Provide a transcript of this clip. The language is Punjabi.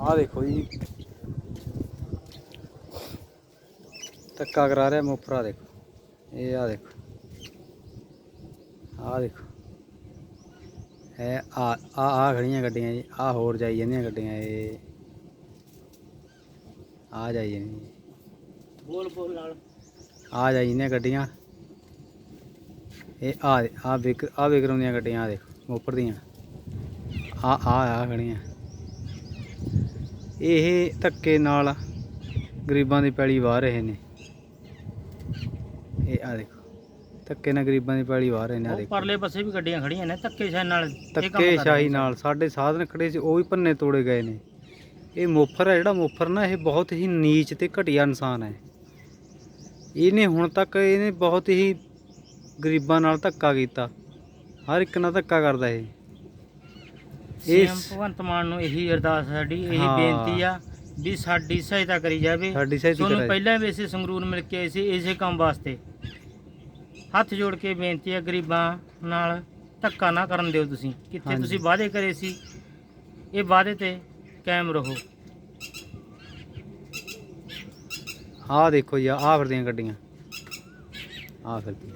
ਆਹ ਦੇਖੋ ਜੀ। ਧੱਕਾ ਕਰਾ ਰਿਹਾ ਮੋਫਰਾ ਦੇਖੋ। ਇਹ ਆ ਦੇਖੋ। ਆਹ ਦੇਖੋ। ਇਹ ਆ ਆ ਆ ਖੜੀਆਂ ਗੱਡੀਆਂ ਜੀ। ਆ ਹੋਰ ਜਾਈ ਜਾਂਦੀਆਂ ਗੱਡੀਆਂ ਇਹ। ਆ ਜਾਈ ਜਾਂਦੀਆਂ। ਬੋਲ ਬੋਲ ਨਾਲ। ਆ ਜਾਈ ਜਾਂਦੀਆਂ ਗੱਡੀਆਂ। ਇਹ ਆ ਆ ਵਿਕ ਆ ਵਿਕਰਮ ਦੀਆਂ ਗੱਡੀਆਂ ਆ ਦੇਖੋ। ਮੋਪਰ ਦੀਆਂ। ਆ ਆ ਆ ਖੜੀਆਂ। ਇਹ ਧੱਕੇ ਨਾਲ ਗਰੀਬਾਂ ਦੀ ਪੈਲੀ ਵਾਹ ਰਹੇ ਨੇ। ਇਹ ਆ ਦੇਖੋ ਧੱਕੇ ਨਾਲ ਗਰੀਬਾਂ ਦੀ ਪੈਲੀ ਵਾਹ ਰਹੇ ਨੇ ਆ ਉਹ ਦੇਖੋ। ਪਰਲੇ ਪਾਸੇ ਵੀ ਗੱਡੀਆਂ ਖੜੀਆਂ ਨੇ ਧੱਕੇ ਸ਼ਾਹ ਨਾਲ ਇਹ ਕੰਮ ਧੱਕੇ ਸ਼ਾਹੀ ਨਾਲ ਸਾਡੇ ਸਾਧਨ ਖੜੇ ਸੀ ਉਹ ਵੀ ਭੰਨੇ ਤੋੜੇ ਗਏ ਨੇ। ਇਹ ਮੋਫਰ ਹੈ ਜਿਹੜਾ ਮੋਫਰ ਨਾ ਇਹ ਬਹੁਤ ਹੀ ਨੀਚ ਤੇ ਘਟੀਆ ਇਨਸਾਨ ਹੈ। ਇਹਨੇ ਹੁਣ ਤੱਕ ਇਹਨੇ ਬਹੁਤ ਹੀ ਗਰੀਬਾਂ ਨਾਲ ਧੱਕਾ ਕੀਤਾ। ਹਰ ਇੱਕ ਨਾਲ ਧੱਕਾ ਕਰਦਾ ਇਹ। ਇਸ ਭਗਵੰਤ ਮਾਨ ਨੂੰ ਇਹੀ ਅਰਦਾਸ ਸਾਡੀ ਇਹੀ ਹਾਂ। ਬੇਨਤੀ ਆ ਵੀ ਸਾਡੀ ਸਹਾਇਤਾ ਕਰੀ ਜਾਵੇ। ਸਾਡੀ ਸਹਾਇਤਾ ਤੁਹਾਨੂੰ ਕਰਾਈ ਪਹਿਲਾਂ ਵੀ ਅਸੀਂ ਸੰਗਰੂਰ ਮਿਲ ਕੇ ਆਏ ਸੀ ਇਸੇ ਕੰਮ ਵਾਸਤੇ। ਹੱਥ ਜੋੜ ਕੇ ਬੇਨਤੀ ਹੈ ਗਰੀਬਾਂ ਨਾਲ ਧੱਕਾ ਨਾ ਕਰਨ ਦਿਓ ਤੁਸੀਂ। ਕਿੱਥੇ ਹਾਂਜੀ। ਤੁਸੀਂ ਵਾਅਦੇ ਕਰੇ ਸੀ ਇਹ ਵਾਅਦੇ ਤੇ ਕਾਇਮ ਰਹੋ। ਆਹ ਦੇਖੋ ਜੀ ਆਹ ਫਿਰਦੀਆਂ ਗੱਡੀਆਂ। ਆਹ ਫਿਰਦੀਆਂ।